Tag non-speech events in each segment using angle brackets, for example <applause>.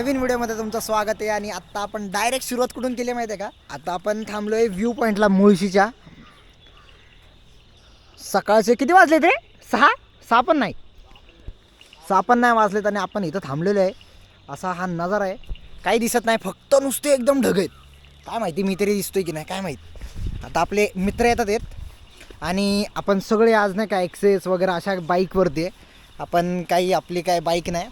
नवीन व्हिडिओमध्ये तुमचं स्वागत आहे आणि आत्ता आपण डायरेक्ट सुरुवात कुठून केली माहिती आहे का? आता आपण थांबलो आहे व्ह्यू पॉईंटला मुळशीच्या. सकाळचे किती वाजले ते सहा? सहा पण नाही. सहा पण नाही वाजलेत आणि आपण इथं थांबलेलो आहे. असा हा नजारा आहे. काही दिसत नाही फक्त नुसते एकदम ढग आहेत. काय माहिती मी तरी दिसतोय की नाही काय माहीत. आता आपले मित्र येतात आहेत. आणि आपण सगळे आज नाही का एक्सेस वगैरे अशा बाईकवरती आहे. आपण काही आपली काय बाईक नाही.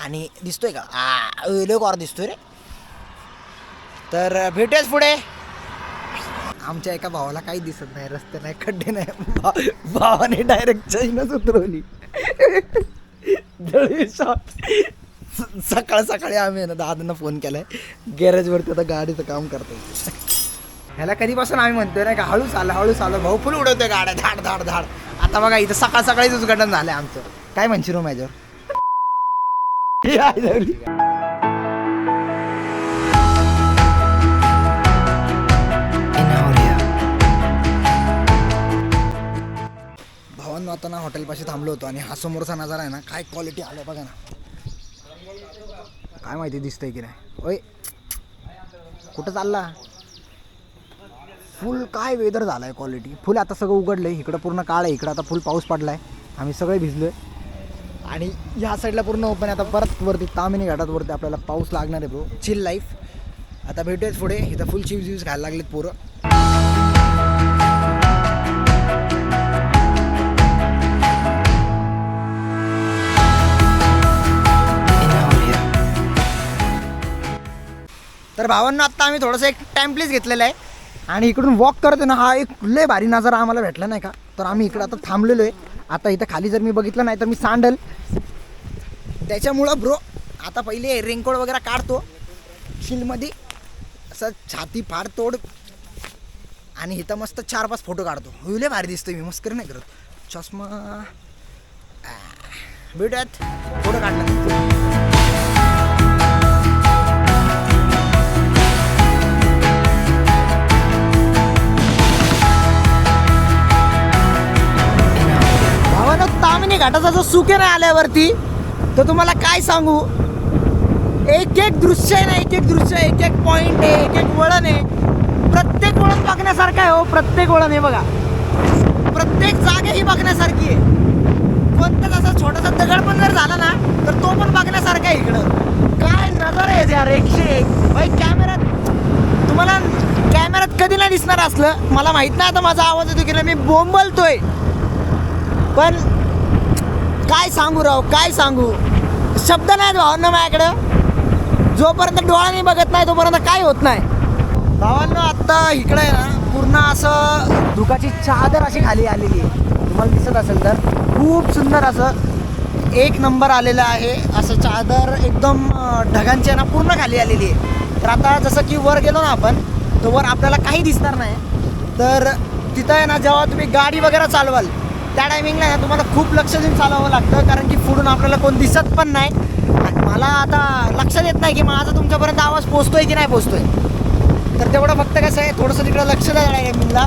आणि दिसतोय का? आ लय दिसतोय रे. तर भेटूयाच पुढे. आमच्या एका भावाला काही दिसत नाही रस्ते नाही खड्डे नाही. भा- भावाने डायरेक्ट चैनच उतरवली सकाळ सकाळी आम्ही ना दादांना फोन केलाय. गॅरेजवरती आता गाडीचं काम करतोय. ह्याला कधीपासून आम्ही म्हणतोय ना का हळू चाललं हळू चाललं भाऊ फुल उडवतोय गाड्या धाड धाड धाड. आता बघा इथं सकाळ सकाळीच उद्घाटन झालंय आमचं. काय म्हणशील हो, माझ्यावर? भावांनो आता ना हॉटेलपाशी थांबलो होतो आणि हा समोरचा नजारा आहे ना काय क्वालिटी आलं बघा ना. काय माहिती दिसतंय की नाही. ओय कुठं चालला? फुल काय वेदर झाला आहे क्वालिटी फुल आता सगळं उघडलं आहे इकडं पूर्ण काळ आहे इकडं आता फुल पाऊस पडला आहे आम्ही सगळे भिजलो आहे आणि ह्या साईडला पूर्ण ओपन आहे. आता परत वरती तामिनी घाटात वरती आपल्याला पाऊस लागणार आहे ब्रो चिल लाईफ आता भेटूयाच पुढे. इथं फुल चिप्स व्यूज खायला लागलेत पोरं. तर भावांना आत्ता आम्ही थोडंसं एक टाइम प्लेस घेतलेलं आहे. आणि इकडून वॉक करतो ना हा एक लय भारी नजारा आम्हाला भेटला नाही का? तर आम्ही इकडं आता थांबलेलो आहे. आता इथं खाली जर मी बघितलं नाही तर मी सांडल. त्याच्यामुळं ब्रो आता पहिले रेनकोट वगैरे काढतो. शिलमध्ये असं छाती फार तोड. आणि इथं मस्त चार पाच फोटो काढतो. होईल भारी दिसतो मी मस्कर नाही करत. चष्मा. भेटूयात. फोटो काढला. दामिनी घाटाचा जो सुके नाही आल्यावरती तर तुम्हाला काय सांगू? एक एक दृश्य आहे ना एक एक दृश्य एक एक पॉइंट आहे एक एक वळण आहे. प्रत्येक वळण बघण्यासारखं आहे हो प्रत्येक वळण आहे बघा. प्रत्येक जागा ही बघण्यासारखी आहे. कोणताच असा छोटासा दगड पण जर झाला ना तर तो पण बघण्यासारखा आहे इकडं. काय नजर आहे यार एकशे एक. भाई कॅमेऱ्यात तुम्हाला कॅमेऱ्यात कधी नाही दिसणार असलं. मला माहीत नाही आता माझा आवाज येतो की नाही, मी बोंबलतोय. पण काय सांगू राव काय सांगू? शब्द नाहीत भावांना माझ्याकडं. जोपर्यंत डोळ्याने बघत नाही तोपर्यंत काय होत नाही. भावांना आत्ता इकडे आहे ना पूर्ण असं दुखाची चादर अशी खाली आलेली आहे. तुम्हाला दिसत असेल तर. खूप सुंदर असं एक नंबर आलेलं आहे. असं चादर एकदम ढगांची आहे ना पूर्ण खाली आलेली आहे. तर आता जसं की वर गेलो ना आपण तर वर आपल्याला काही दिसणार नाही. तर तिथं आहे ना जेव्हा तुम्ही गाडी वगैरे चालवाल त्या टायमिंगला ना तुम्हाला खूप लक्ष देऊन चालावं लागतं कारण की पुढून आपल्याला कोण दिसत पण नाही. आणि मला आता लक्षात येत नाही की माझा तुमच्यापर्यंत आवाज पोचतोय की नाही पोचतोय तर तेवढं फक्त कसं आहे थोडंसं तिकडं लक्ष द्या टायमिंगला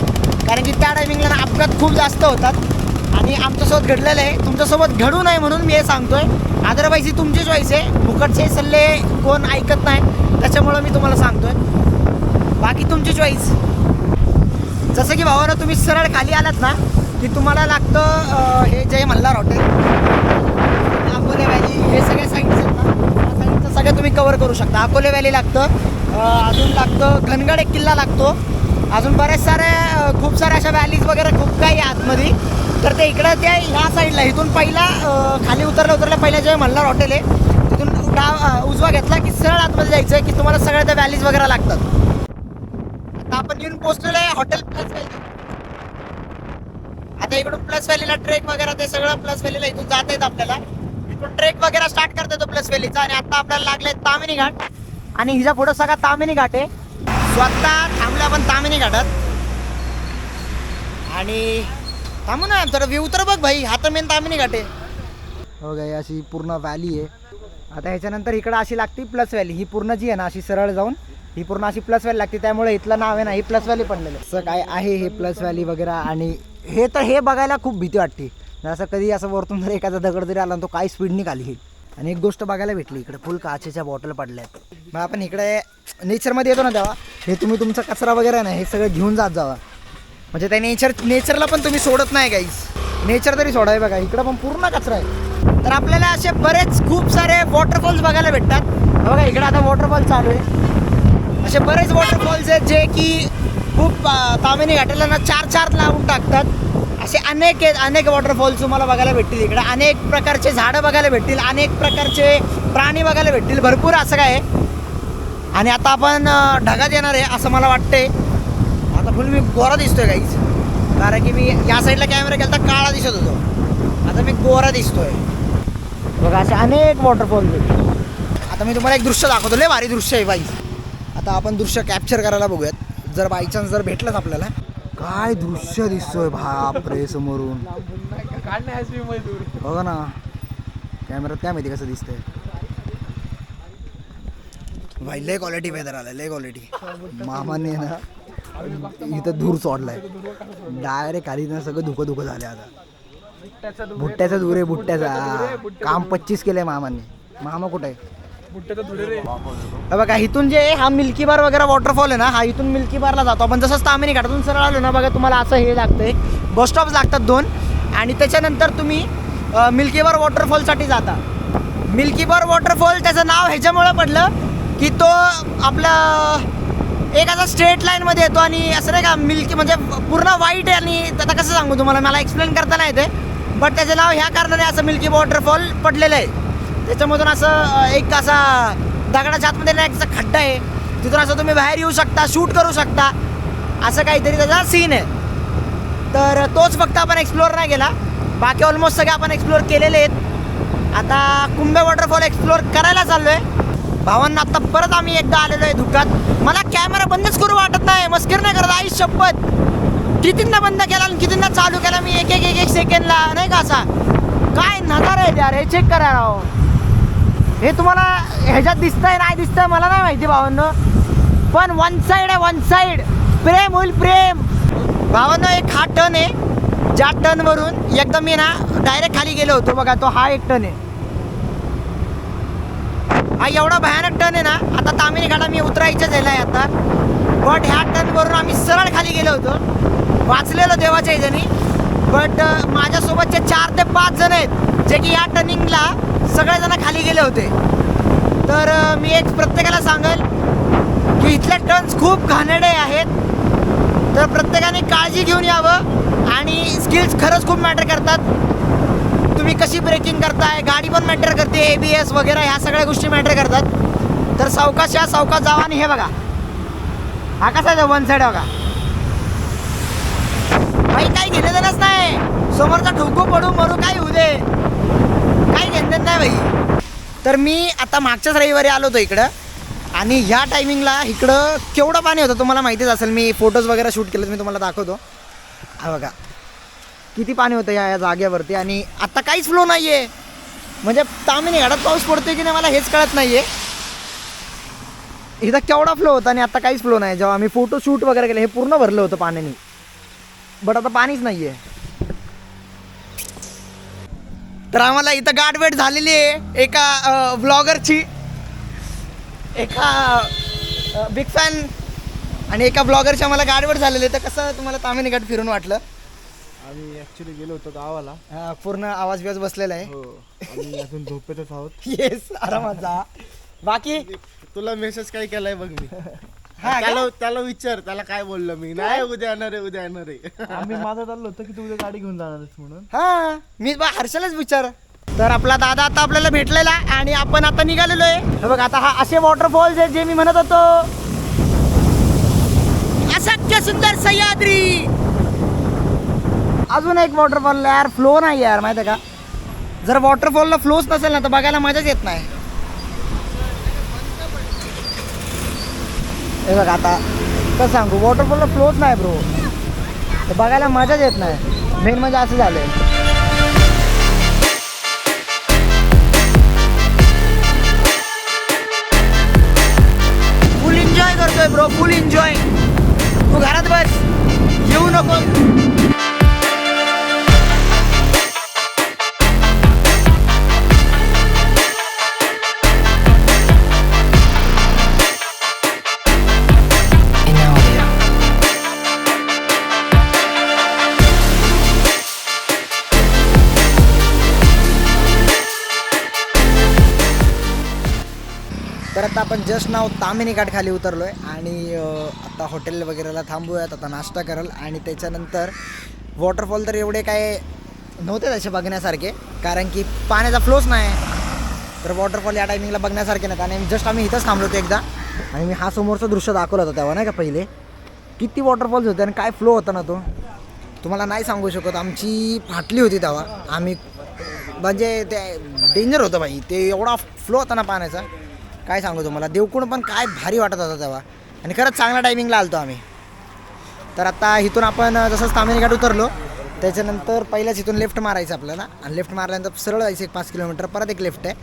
कारण की त्या टायमिंगला ना अपघात खूप जास्त होतात. आणि आमच्यासोबत घडलेलं आहे. तुमच्यासोबत घडू नये म्हणून मी हे सांगतोय. अदरवाईज ही तुमची चॉईस आहे. फुकटचे सल्ले कोण ऐकत नाही. त्याच्यामुळं मी तुम्हाला सांगतोय. बाकी तुमची चॉईस जसं की भावानं तुम्ही सरळ खाली आलात ना की तुम्हाला लागतं हे जय मल्हार हॉटेल अकोले व्हॅली हे सगळे साईड्स आहेत ना. साईडचं सगळं तुम्ही कवर करू शकता. अकोले व्हॅली लागतं अजून लागतं घनगड एक किल्ला लागतो. अजून बऱ्याच साऱ्या खूप साऱ्या अशा व्हॅलीज वगैरे खूप काही आहे आतमध्ये. तर ते इकडं त्या ह्या साईडला इथून पहिला खाली उतरल्या उतरल्या पहिला जे मल्हार हॉटेल आहे तिथून डाव उजवा घेतला की सरळ आतमध्ये जायचं आहे की तुम्हाला सगळ्या त्या व्हॅलीज वगैरे लागतात. आता आपण येऊन पोचलेलं आहे हॉटेल प्लस व्हॅली आता इकडून प्लस व्हॅलीला ट्रेक वगैरे ते सगळं प्लस व्हॅलीला इथून जात येत आपल्याला. इथून ट्रेक वगैरे स्टार्ट करता येतो प्लस व्हॅलीचा आणि आता आपल्याला लागले तामिनी घाट. आणि हिच्या पुढं सगळा तामिनी घाट आहे. स्वतः थांबलं आपण तामिनी घाटात. आणि थांबू ना तर व्ह्यू तर बघ भाई हा तर मेन तामिनी घाट आहे. हो गाई अशी पूर्ण व्हॅली आहे. आता ह्याच्यानंतर इकडं अशी लागते प्लस व्हॅली ही पूर्ण जी आहे ना अशी सरळ जाऊन ही पूर्ण अशी प्लस व्हॅली लागते त्यामुळे इथलं नाव आहे ना ही प्लस व्हॅली पडलेलं असं काय आहे हे प्लस व्हॅली वगैरे? आणि हे तर हे बघायला खूप भीती वाटते. असं कधी असं वरतून जर एखादा दगड जरी आला तो काही स्पीड खाली येईल. आणि एक गोष्ट बघायला भेटली इकडे फुल काचेच्या बॉटल पडल्या आहेत. मग आपण इकडे नेचरमध्ये येतो ना तेव्हा हे तुम्ही तुमचा कचरा वगैरे ना हे सगळं घेऊन जात जावा. म्हणजे त्या नेचर नेचरला पण तुम्ही सोडत नाही काही नेचर तरी सोडाय बघा इकडं पण पूर्ण कचरा आहे. तर आपल्याला असे बरेच खूप सारे वॉटरफॉल्स बघायला भेटतात. बघा इकडे आता वॉटरफॉल चालू आहे. असे बरेच वॉटरफॉल्स आहेत जे की खूप तामिनी घाटाला ना चार चार लावून टाकतात. असे अनेक आहेत अनेक वॉटरफॉल्स तुम्हाला बघायला भेटतील इकडे. अनेक प्रकारचे झाडं बघायला भेटतील अनेक प्रकारचे प्राणी बघायला भेटतील. भरपूर असं काय आहे. आणि आता आपण ढगात येणार आहे असं मला वाटते आता फुल मी गोरा दिसतोय काहीच कारण की मी या साईडला कॅमेरा केला तर काळा दिसत होतो. आता मी गोरा दिसतोय. बघा असे अनेक वॉटरफॉल आता मी तुम्हाला एक दृश्य दाखवतो. लय भारी दृश्य आहे बाई आता आपण दृश्य कॅप्चर करायला बघूयात. जर बाय चान्स जर भेटलंच आपल्याला. काय दृश्य दिसतोय बाप रे समोरून बघा ना. कॅमेऱ्यात काय माहिती कसं दिसतंय. भाई लय क्वालिटी वेदर आलं लय क्वालिटी मामाने ना इथं धूर सोडलाय. डायरेक्ट खाली ना सगळं धुकं धुकं झाले आता. भुट्ट्याचा धूर आहे भुट्ट्याचा काम पच्चीस केलंय मामाने. मामा कुठे आहे? बघा इथून जे आहे, हा मिल्की बार वगैरे वॉटरफॉल आहे ना हा इथून मिल्की बारला जातो. आपण जसं तामिनी घाटातून सरळ आलो ना बघा तुम्हाला असं हे लागतंय. बस स्टॉप लागतात दोन. आणि त्याच्यानंतर तुम्ही मिल्की बार वॉटरफॉलसाठी जाता. मिल्की बार वॉटरफॉल त्याचं नाव ह्याच्यामुळं पडलं की तो आपला एक असा स्ट्रेट लाईनमध्ये येतो आणि असं नाही का मिल्की म्हणजे पूर्ण वाईट आहे आणि आता कसं सांगू तुम्हाला मला एक्सप्लेन करता नाही येते बट त्याचं नाव ह्या कारणाने असं मिल्की वॉटरफॉल पडलेलं आहे. त्याच्यामधून असं एक असा दगडाच्या आतमध्ये ना एक असा खड्डा आहे. तिथून असं तुम्ही बाहेर येऊ शकता शूट करू शकता. असं काहीतरी त्याचा सीन आहे. तर तोच फक्त आपण एक्सप्लोअर नाही केला. बाकी ऑलमोस्ट सगळे आपण एक्सप्लोअर केलेले आहेत. आता कुंभे वॉटरफॉल एक्सप्लोअर करायला चाललो आहे भावांना आत्ता परत आम्ही एकदा आलेलो आहे धुक्यात. मला कॅमेरा बंदच करू वाटत नाही. मस्कर नाही करत आई शपथ. कितींना बंद केला आणि कितींना चालू केला मी? एक एक एक एक सेकंडला नाही का असा? काय नजारा आहे यार. हे चेक करायला राव. हे तुम्हाला ह्याच्यात दिसतंय नाही दिसतंय मला नाही माहिती भावांनो. पण वन साईड आहे वन साईड प्रेम होईल प्रेम. भावांनो एक हा टन आहे. ज्या टनवरून एकदम मी ना डायरेक्ट खाली गेलो होतो बघा तो हा एक टन आहे. हा एवढा भयानक टन आहे ना आता तामिनी घाटा मी उतरायच्याच आहे आता. बट ह्या टनवरून आम्ही सरळ खाली गेलो होतो. वाचलेलो देवाच्या ह्याच्यानी. बट uh, माझ्यासोबतचे चार ते पाच जण आहेत जे की या टर्निंगला सगळेजण खाली गेले होते. तर uh, मी एक प्रत्येकाला सांगेल की इथले टर्न्स खूप घाणेडे आहेत. तर प्रत्येकाने काळजी घेऊन यावं आणि स्किल्स खरंच खूप मॅटर करतात. तुम्ही कशी ब्रेकिंग करताय गाडी पण मॅटर करते ए बी एस वगैरे ह्या सगळ्या गोष्टी मॅटर करतात. तर सावकाश या सावकाश जावा आणि हे बघा. हा कसा आहे वन साईड बघा. काही काही घेणं देणंच नाही. समोरचा ठोकू पडू मरू काय होऊ दे. काही घेणं नाही भाई तर मी आता मागच्याच रविवारी आलो होतो इकडं. आणि ह्या टायमिंगला इकडं केवढं पाणी होतं तुम्हाला माहितीच असेल मी फोटोज वगैरे शूट केले मी तुम्हाला दाखवतो. हा बघा. किती पाणी होतं या या जागेवरती आणि आता काहीच फ्लो नाही आहे म्हणजे तामिनी घाटात पाऊस पडतोय की नाही मला हेच कळत नाही आहे इथं केवढा फ्लो होता आणि आता काहीच फ्लो नाही. जेव्हा आम्ही फोटो शूट वगैरे केले हे पूर्ण भरलं होतं पाण्याने. बट आता पाणीच नाही आहे तर आम्हाला इथं गाठभेट झालेली आहे. एका ब्लॉगरची एका बिग फॅन आणि एका ब्लॉगरची आम्हाला गाठभेट झालेली आहे. तर कसं तुम्हाला तामिनी घाट फिरून वाटलं? आम्ही ऍक्च्युली गेलो होतो गावाला. हा, पूर्ण आवाज बिवाज बसलेला आहे. हो आम्ही अजून झोपेतच आहोत. <laughs> येस आरामात जा. बाकी? तुला मेसेज काय केलाय बघ मी? <laughs> हा? त्याला त्याला विचार त्याला काय बोललो मी? नाही उद्या येणार आहे उद्या येणार आहे. <laughs> आम्ही माझं चाललो होतं की तू उद्या गाडी घेऊन जाणार आहेस म्हणून. हा. मी बा हर्षलच विचार. तर आपला दादा आता आपल्याला भेटलेला आहे आणि आपण आता निघालेलो आहे. हे बघ आता हा असे वॉटरफॉल्स आहेत जे मी म्हणत होतो. अशक्य सुंदर सह्याद्री. अजून एक वॉटरफॉल यार फ्लो नाही यार माहिती आहे का? जर वॉटरफॉलला फ्लोच नसेल ना तर बघायला मजाच येत नाही. हे बघ आता कसं सांगू वॉटरफॉलला फ्लोच नाही ब्रो तर बघायला मजाच येत नाही. मेन म्हणजे असं झालंय. फुल एन्जॉय करतोय ब्रो फुल एन्जॉय तू घरात बस. येऊ नको. नाव तामिनी घाट खाली उतरलो आहे आणि आता हॉटेल वगैरेला थांबूयात आता नाश्ता कराल. आणि त्याच्यानंतर वॉटरफॉल तर एवढे काय नव्हते तसे बघण्यासारखे कारण की पाण्याचा फ्लोच नाही. तर वॉटरफॉल या टायमिंगला बघण्यासारखे नाहीत. आणि जस्ट आम्ही इथंच थांबलो होतो एकदा. आणि मी हा समोरचं दृश्य दाखवलं होतं तेव्हा नाही का पहिले. किती वॉटरफॉल्स होते आणि काय फ्लो होता ना तो. तुम्हाला नाही सांगू शकत. आमची फाटली होती तेव्हा. आम्ही म्हणजे ते डेंजर होतं बाई. ते एवढा फ्लो होता ना पाण्याचा. काय सांगू तुम्हाला? देवकुण पण काय भारी वाटत होता तेव्हा. आणि खरंच चांगल्या टायमिंगला आलतो आम्ही. तर आता इथून आपण जसं जसंच तामिनी घाट उतरलो त्याच्यानंतर पहिल्याच इथून लेफ्ट मारायचं आपल्याला. आणि लेफ्ट मारल्यानंतर सरळ जायचं एक पाच किलोमीटर. परत एक लेफ्ट आहे.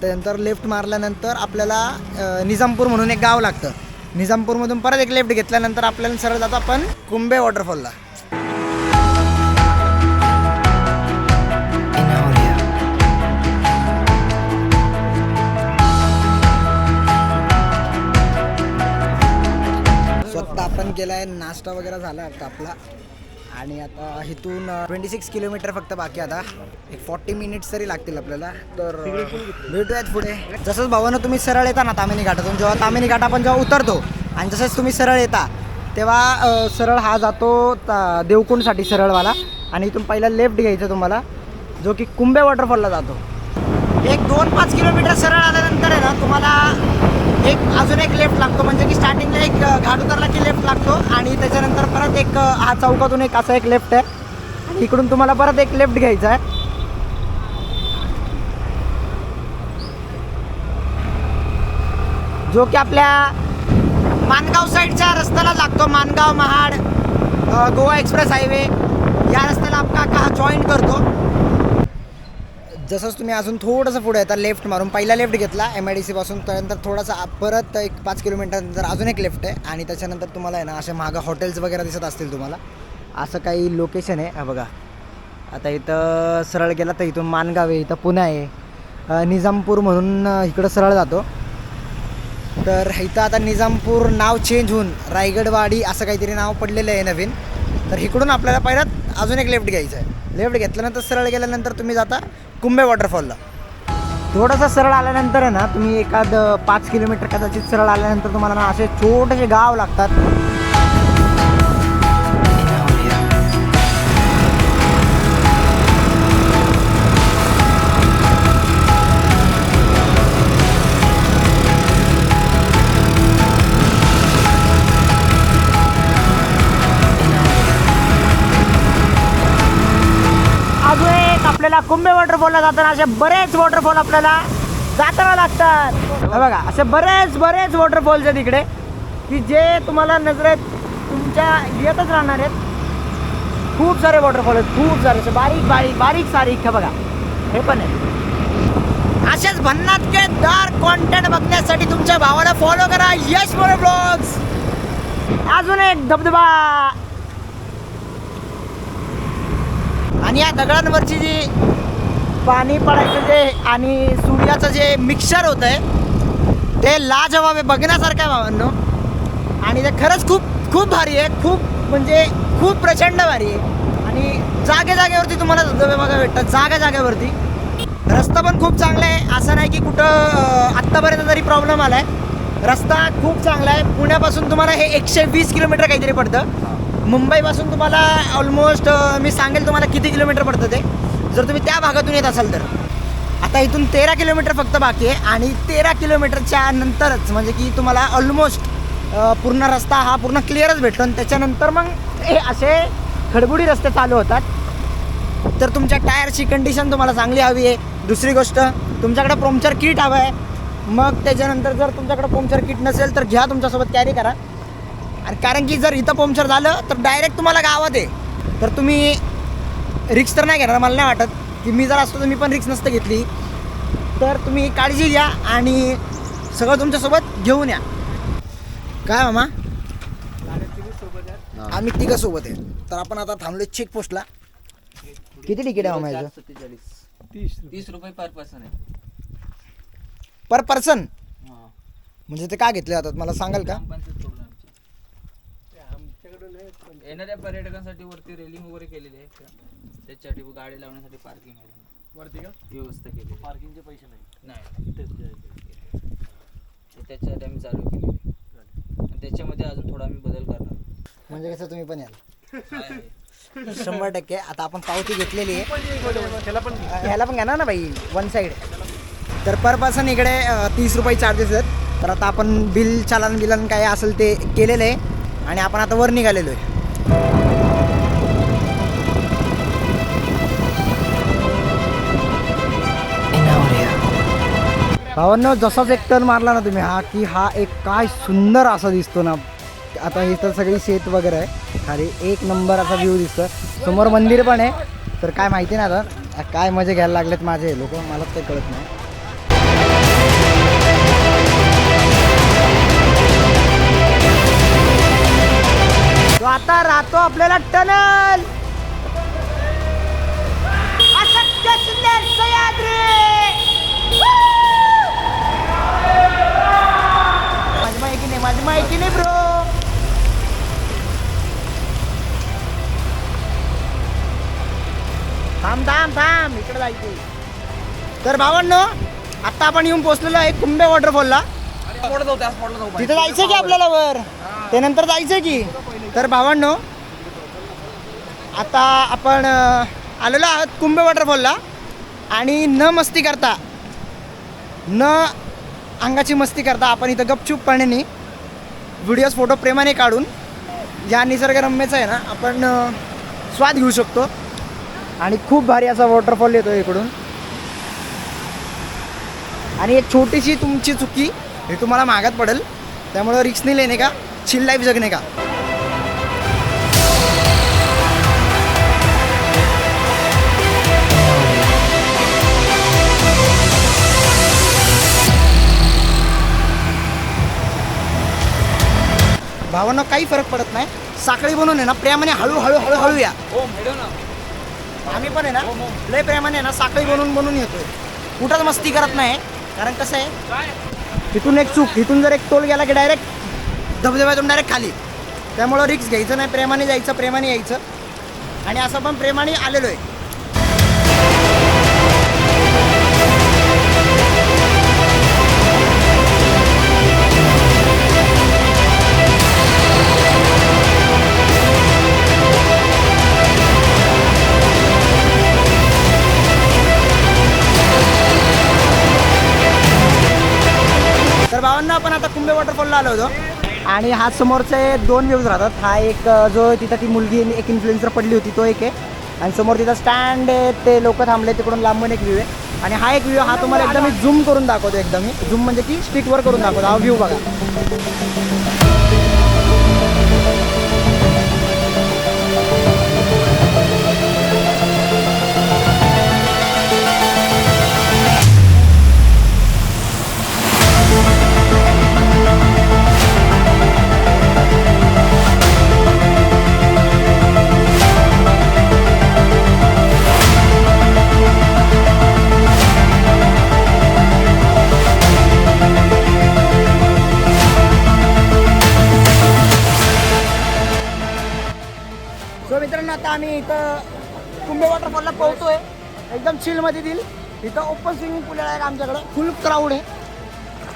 त्यानंतर लेफ्ट मारल्यानंतर आपल्याला निजामपूर म्हणून एक गाव लागतं. निजामपूरमधून परत एक लेफ्ट घेतल्यानंतर आपल्याला सरळ जातो आपण कुंबे वॉटरफॉलला स्वतः केला आहे. नाश्ता वगैरे झाला आता आपला. आणि आता इथून ट्वेंटी सिक्स किलोमीटर फक्त बाकी आता. एक फॉर्टी मिनिट्स तरी लागतील आपल्याला. तर भेटूयात पुढे. जसंच भावानं तुम्ही सरळ येता ना तामिनी घाटातून जेव्हा तामिनी घाट आपण जेव्हा उतरतो आणि जसंच तुम्ही सरळ येता तेव्हा सरळ हा जातो देवकुंडसाठी सरळवाला. आणि इथून पहिला लेफ्ट घ्यायचं तुम्हाला जो की कुंबे वॉटरफॉलला जातो. एक दोन पाच किलोमीटर सरळ आल्यानंतर आहे ना तुम्हाला एक अजून एक लेफ्ट लागतो. म्हणजे की स्टार्टिंगला एक घाट उतरला की लेफ्ट लागतो. आणि त्याच्यानंतर परत एक हा चौकातून एक असा एक लेफ्ट आहे. आणि इकडून तुम्हाला परत एक लेफ्ट घ्यायचा आहे. जो की आपल्या मानगाव साईडच्या रस्त्याला लागतो. Mangaon Mahad Goa express highway. या रस्त्याला आपला का जॉईन करतो. जसंच तुम्ही अजून थोडंसं पुढे येतात लेफ्ट मारून. पहिला लेफ्ट घेतला एम आय डी सीपासून त्यानंतर थोडासा परत एक पाच किलोमीटरनंतर अजून एक लेफ्ट आहे. आणि त्याच्यानंतर तुम्हाला आहे ना असे मागं हॉटेल्स वगैरे दिसत असतील तुम्हाला. असं काही लोकेशन आहे. बघा. आता इथं सरळ गेला तर इथून मानगाव आहे इथं पुणे आहे. निजामपूर म्हणून इकडं सरळ जातो. तर इथं आता निजामपूर नाव चेंज होऊन रायगडवाडी असं काहीतरी नाव पडलेलं आहे नवीन. तर इकडून आपल्याला पहिल्यात अजून एक लेफ्ट घ्यायचं आहे. लेफ्ट घेतल्यानंतर सरळ गेल्यानंतर तुम्ही जाता कुंभे वॉटरफॉलला थोडंसं सरळ आल्यानंतर आहे ना तुम्ही एखाद पाच किलोमीटर कदाचित सरळ आल्यानंतर तुम्हाला ना असे छोटेसे गाव लागतात. आपल्याला कुंभे वॉटरफॉलला जाताना असे बरेच वॉटरफॉल आपल्याला जाताना लागतात. बघा असे बरेच बरेच वॉटरफॉल्स आहेत इकडे की जे तुम्हाला नजरेत तुमच्या येतच राहणार आहेत. खूप सारे वॉटरफॉल आहेत खूप सारे असे बारीक बारीक बारीक सारीक हे बघा. हे पण आहे असेच भन्नात के दार कॉन्टेंट बघण्यासाठी तुमच्या भावाला फॉलो करा यश मोरे ब्लॉग्स अजून एक धबधबा. आणि या दगडांवरची जी पाणी पडायचं जे आणि सूर्याचं जे मिक्सर होतं आहे ते लाजवाब आहे बघण्यासारखं आहे बाबांनो आणि ते खरंच खूप खूप भारी आहे खूप म्हणजे खूप प्रचंड भारी आहे. आणि जागे जागेवरती तुम्हाला धबधबे बघायला भेटतात जागा जागेवरती. रस्ता पण खूप चांगला आहे असं नाही की कुठं आत्तापर्यंत तरी प्रॉब्लेम आला आहे रस्ता खूप चांगला आहे पुण्यापासून तुम्हाला हे एकशे वीस किलोमीटर काहीतरी पडतं. मुंबईपासून तुम्हाला ऑलमोस्ट मी सांगेल तुम्हाला किती किलोमीटर पडतं ते. जर तुम्ही त्या भागातून येत असाल तर. आता इथून तेरा किलोमीटर फक्त बाकी आहे आणि तेरा किलोमीटरच्या नंतरच म्हणजे की तुम्हाला ऑलमोस्ट पूर्ण रस्ता हा पूर्ण क्लिअरच भेटतो. आणि त्याच्यानंतर मग हे असे खडबुडी रस्ते चालू होतात. तर तुमच्या टायरची कंडिशन तुम्हाला चांगली हवी आहे. दुसरी गोष्ट तुमच्याकडे प्रोमचर किट हवं आहे. मग त्याच्यानंतर जर तुमच्याकडे पोमचर किट नसेल तर घ्या तुमच्यासोबत कॅरी करा. आणि कारण की जर इथं पंक्चर झालं तर डायरेक्ट तुम्हाला गावात आहे. तर तुम्ही रिक्स तर नाही घेणार मला नाही वाटत. की मी जर असतो तर मी पण रिक्स नसतं घेतली. तर तुम्ही काळजी घ्या आणि सगळं तुमच्यासोबत घेऊन या. काय मामा? आम्ही तिघं सोबत आहे. तर आपण आता थांबलो चेकपोस्टला किती तिकीट आहे मामा याचं? तीस तीस रुपये पर पर्सन आहे. पर पर्सन हा. म्हणजे ते का घेतले जातात? मला सांगाल का. येणाऱ्या पर्यटकांसाठी वरती रेलिंग वगैरे केलेली आहे. त्याच्यासाठी गाडी लावण्यासाठी पार्किंग आहे. वरती का? व्यवस्था केली पार्किंगचे पैसे नाही. नाही. त्याच्यासाठी आम्ही चालू केलेली आहे. आणि त्याच्यामध्ये अजून थोडा आम्ही बदल करणार. म्हणजे कसं तुम्ही पण याल. शंभर टक्के. आता आपण पावती घेतलेली आहे. ह्याला पण घेणार ना बाई? वन साईड तर पर पर्सन इकडे तीस रुपये चार्जेस आहेत. तर आता आपण बिल चालन बिलन काय असेल ते केलेलं आहे. आणि आपण आता वर निघालेलो आहे. भावांनो जसाच एक टर्न मारला ना तुम्ही हा की हा एक काय सुंदर असा दिसतो ना. आता हे तर सगळी शेत वगैरे आहे. खाली एक नंबर असा व्ह्यू दिसतो समोर मंदिर पण आहे. तर काय माहिती नाही आता काय मजे घ्यायला लागलेत माझे लोक मलाच काही कळत नाही. तो आता राहतो आपल्याला टनल. माहिती नाही माझी माहिती ब्रो थांब थांब थांब. इकडे जायचे तर भावांनो आता आपण येऊन पोहोचलेलो आहे कुंभे वॉटरफॉलला. तिथे जायचं की आपल्याला वर? ते नंतर जायचं की. तर भावांनो आता आपण आलेलो आहोत कुंभे वॉटरफॉलला. आणि न मस्ती करता न अंगाची मस्ती करता आपण इथं गपचूपपणे व्हिडिओज फोटो प्रेमाने काढून या निसर्गरम्यचा आहे ना आपण स्वाद घेऊ शकतो. आणि खूप भारी असा वॉटरफॉल येतो इकडून. आणि एक छोटीशी तुमची चुकी हे तुम्हाला मागात पडेल. त्यामुळं रिक्स नाही लेणे का? चिल लाईफ जगणे का? भावांना काही फरक पडत नाही. साखळी बनवून आहे ना प्रेमाने हळूहळू हळूहळू या. हो आम्ही पण आहे ना लय प्रेमाने ना साखळी बनवून बनवून येतोय कुठंच मस्ती करत नाही. कारण कसं आहे तिथून एक चूक इथून जर एक टोल गेला की डायरेक्ट धबधब्यातून डायरेक्ट खाली. त्यामुळं रिक्स घ्यायचं नाही प्रेमाने जायचं प्रेमाने यायचं. आणि असं पण प्रेमाने आलेलो आहे. तर आपण आता कुंभे वॉटरफॉलला आलो होतो. आणि हा समोरचे दोन व्ह्यूज राहतात. हा एक जो तिथं ती मुलगी एक इन्फ्लुएन्सर पडली होती तो एक आहे. आणि समोर तिथं स्टँड आहे ते लोक थांबले तिकडून लांबून एक व्ह्यू आहे. आणि हा एक व्ह्यू हा तुम्हाला एकदम झूम करून दाखवतो एकदम. मी झूम म्हणजे की स्टिकवर करून दाखवतो हा व्ह्यू बघा. आम्ही इथं कुंभे वॉटरफॉलला पोहतोय एकदम चिलमध्ये देईल इथं ओपन स्विमिंग पूल आहे आमच्याकडं. फुल क्राऊड आहे.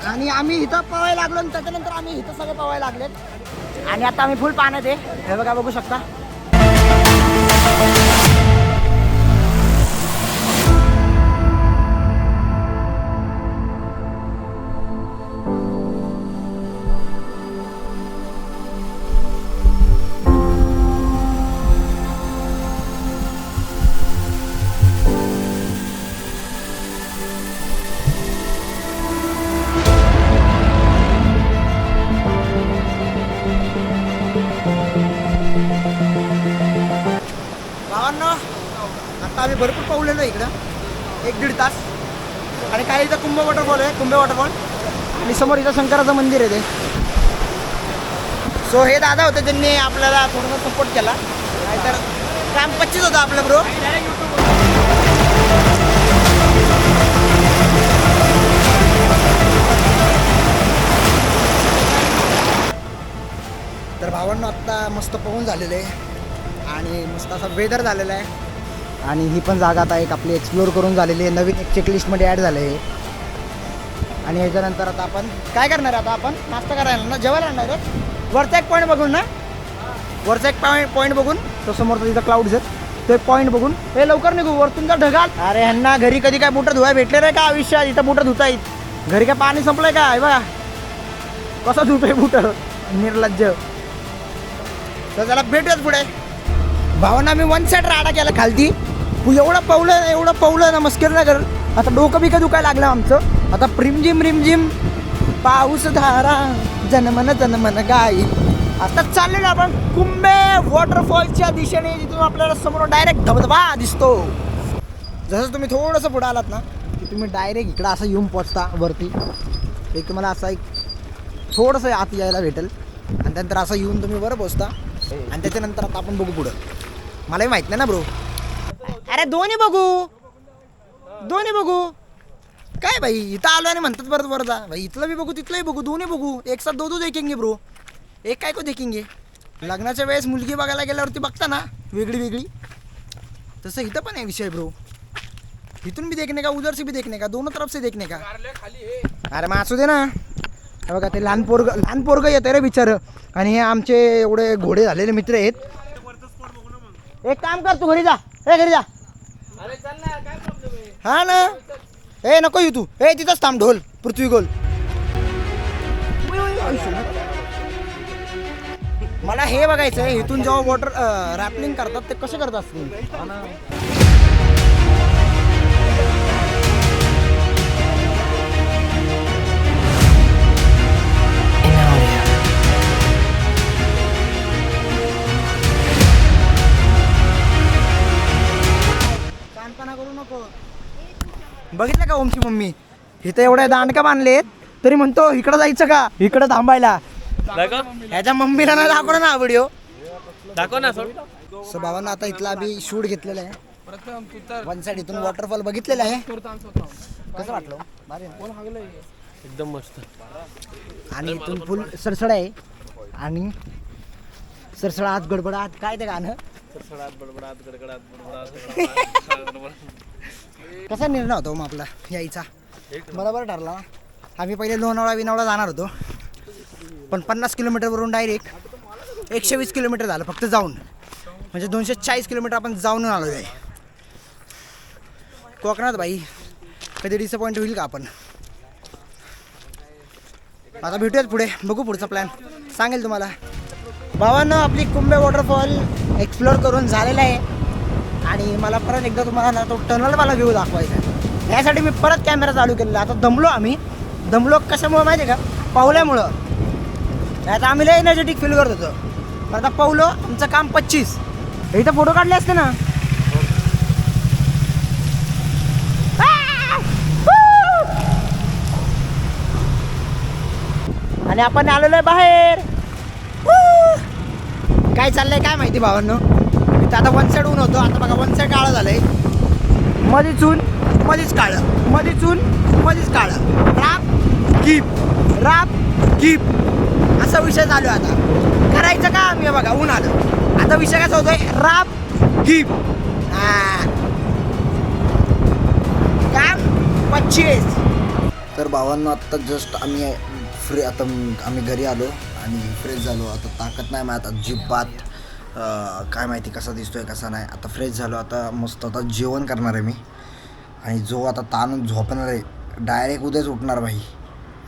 आणि आम्ही इथं पवायला लागलो आणि त्याच्यानंतर आम्ही इथं सगळे पवायला लागलेत. आणि आता आम्ही फुल पाण्यात आहे. हे बघा बघू शकता. आम्ही भरपूर पावलेलो आहे इकडं. एक दीड तास. आणि काय इथं कुंभ वॉटरफॉल आहे कुंभे वॉटरफॉल. आणि समोर इथं शंकराचं मंदिर आहे ते. सो हे दादा होते त्यांनी आपल्याला थोडासा सपोर्ट केला. नाहीतर काम पच्चीस होतं आपलं ब्रो तर भावांनो आत्ता मस्त पवन झालेलं आहे. आणि मस्त असा वेदर झालेला आहे. आणि ही पण जागा आता एक आपली एक्सप्लोअर करून झालेली आहे. नवीन एक चेकलिस्टमध्ये ॲड झालं आहे आणि ह्याच्यानंतर आता आपण काय करणार आता आपण? नाश्ता करायला ना? जेवायला आणणार आहे? वरचा एक पॉईंट बघून ना? वरचा एक पॉईंट पॉईंट बघून तो समोरचा तिथं क्लाउड्स आहेत तो एक पॉईंट बघून. हे लवकर निघू वरतून तर ढगाल. अरे ह्यांना घरी कधी काय बुटं धुवाय भेटले नाही का आयुष्यात? इथं बुटं धुता येत घरी काय पाणी संपलंय का? बघा कसं धुतोय बुटं निर्लज्ज. तर त्याला भेटूयाच पुढे. भावना मी वन साईड राडा केला खालती. एवढं पवलं एवढं पवलं ना मस्कर आता डोकं बिकं दुखायला लागलं आमचं. आता प्रिमझिम रिमझिम पाऊस धारा जनमन जनमन गाई. आता चाललेलो आपण कुंभे वॉटरफॉलच्या दिशेने जिथून आपल्याला समोर डायरेक्ट धबधबा दिसतो. जसं तुम्ही थोडंसं पुढे आलात ना की तुम्ही डायरेक्ट इकडं असं येऊन पोचता वरती. एक तुम्हाला असा एक थोडंसं आत यायला भेटेल. आणि त्यानंतर असं येऊन तुम्ही बरं पोचता. आणि त्याच्यानंतर आता आपण बघू पुढं. मलाही माहीत नाही ना ब्रो अरे दोन्ही बघू. दोन्ही बघू. काय भाई इथं आलो आणि म्हणतात परत परत जा. भाई इथलं बी बघू तिथलंही बघू दोन्ही बघू. एक साथ दो दो देखेंगे ब्रो. एक काय को देखेंगे? लग्नाच्या वेळेस मुलगी बघायला गेल्यावरती बघता ना वेगळी वेगळी. तसं इथं पण आहे विषय ब्रो. इथून भी देखने का उधर से भी देखने का दोनों तरफ से देखने का? अरे मग असू दे ना. हे बघा ते लहान पोरग लहान पोरग येतं रे बिचार. आणि हे आमचे एवढे घोडे झालेले मित्र आहेत. एक काम कर तू घरी जा. हे घरी जा. हा ना? ए नको येऊ तू. ए तिथंच थांब ढोल पृथ्वी गोल. मला हे बघायचं आहे इथून जेव्हा वॉटर रॅपलिंग करतात ते कसे करत असतील ओमची मम्मी? इथं एवढ्या दांडका बांधलेत तरी म्हणतो इकडं जायचं का? इकडं थांबायला. ह्याच्या मम्मीला ना दाखवलं ना व्हिडिओ. दाखव ना सोड. सो बाबांना आता इथला आम्ही शूट घेतलेला आहे. वन साईड इथून वॉटरफॉल बघितलेला आहे. कसं वाटलं? भारी ना? एकदम मस्त. आणि इथून फुल सरसड आहे. आणि सरसडात गडबडात काय ते गाणं? <laughs> कसा निर्णय होता हो मग आपला यायचा? बरोबर ठरला ना? आम्ही पहिले लोणावळा विनावळा जाणार होतो. पण पन्नास किलोमीटरवरून डायरेक्ट एकशे वीस किलोमीटर झालं फक्त जाऊन. म्हणजे दोनशे चाळीस किलोमीटर आपण जाऊन आलो आहे. कोकणात बाई कधी डिसअपॉइंट होईल का आपण? आता भेटूयात पुढे. बघू पुढचा प्लॅन सांगेल तुम्हाला. भावांना आपली कुंभे वॉटरफॉल एक्सप्लोअर करून झालेला आहे. आणि मला परत एकदा तुम्हाला ना तो टनल मला व्ह्यू दाखवायचा आहे. यासाठी मी परत कॅमेरा चालू केलेला आता दमलो आम्ही. दमलो कशामुळं माहिती आहे का? पावल्यामुळं. नाही तर आम्ही लय एनर्जेटिक फील करत होतो. पण आता पावलो आमचं काम पच्चीस. इथं फोटो काढले असते ना. आणि आपण आलेलो आहे बाहेर. काय चाललंय काय माहिती भावांनो? इथं. आता वन साईड ऊन होतो. आता बघा वन साईड काळं झालंय. मध्येच ऊन? मध्येच काळं. मध्येच ऊन? मध्येच काळं. राप कीप. राप कीप. असा विषय चालू आहे आता. करायचं का आम्ही बघा ऊन आलं आता विषय कसा होतोय? राप कीप. काम पच्चीस तर भावांनो आत्ता जस्ट आम्ही फ्रे आता आम्ही घरी आलो आणि फ्रेश झालो. आता ताकद नाही माहीत अजिबात अं, काय माहिती कसा दिसतोय कसा नाही. आता फ्रेश झालो आता मस्त आता जेवण करणार आहे मी. आणि जो आता ताणून झोपणार आहे डायरेक्ट उद्याच उठणार भाई.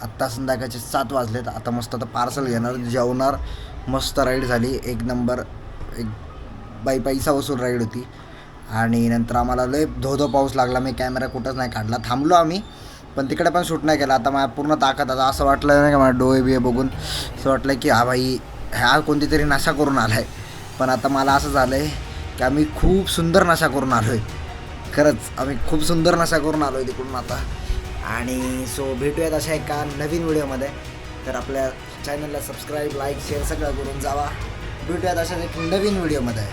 आत्ता संध्याकाळचे सात वाजलेत आता मस्त आता पार्सल घेणार जेवणार. मस्त राईड झाली. एक नंबर एक बाई पैसा वसूल राईड होती. आणि नंतर आम्हाला लय धो धो पाऊस लागला. मी कॅमेरा कुठंच नाही काढला. थांबलो आम्ही पण तिकडे पण शूट नाही केला. आता माझ्या पूर्ण ताकद आता असं वाटलं नाही का मला डोळे बिये बघून. असं वाटलं की हा भाई ह्या कोणती तरी नशा करून आला आहे पण आता मला असं झालं आहे की आम्ही खूप सुंदर नशा करून आलो आहे खरंच आम्ही खूप सुंदर नशा करून आलो आहे तिकडून आता. आणि सो भेटूयात अशा एका नवीन व्हिडिओमध्ये. तर आपल्या चॅनलला सबस्क्राईब लाईक शेअर सगळं करून जावा. भेटूयात अशाच एक नवीन व्हिडिओमध्ये.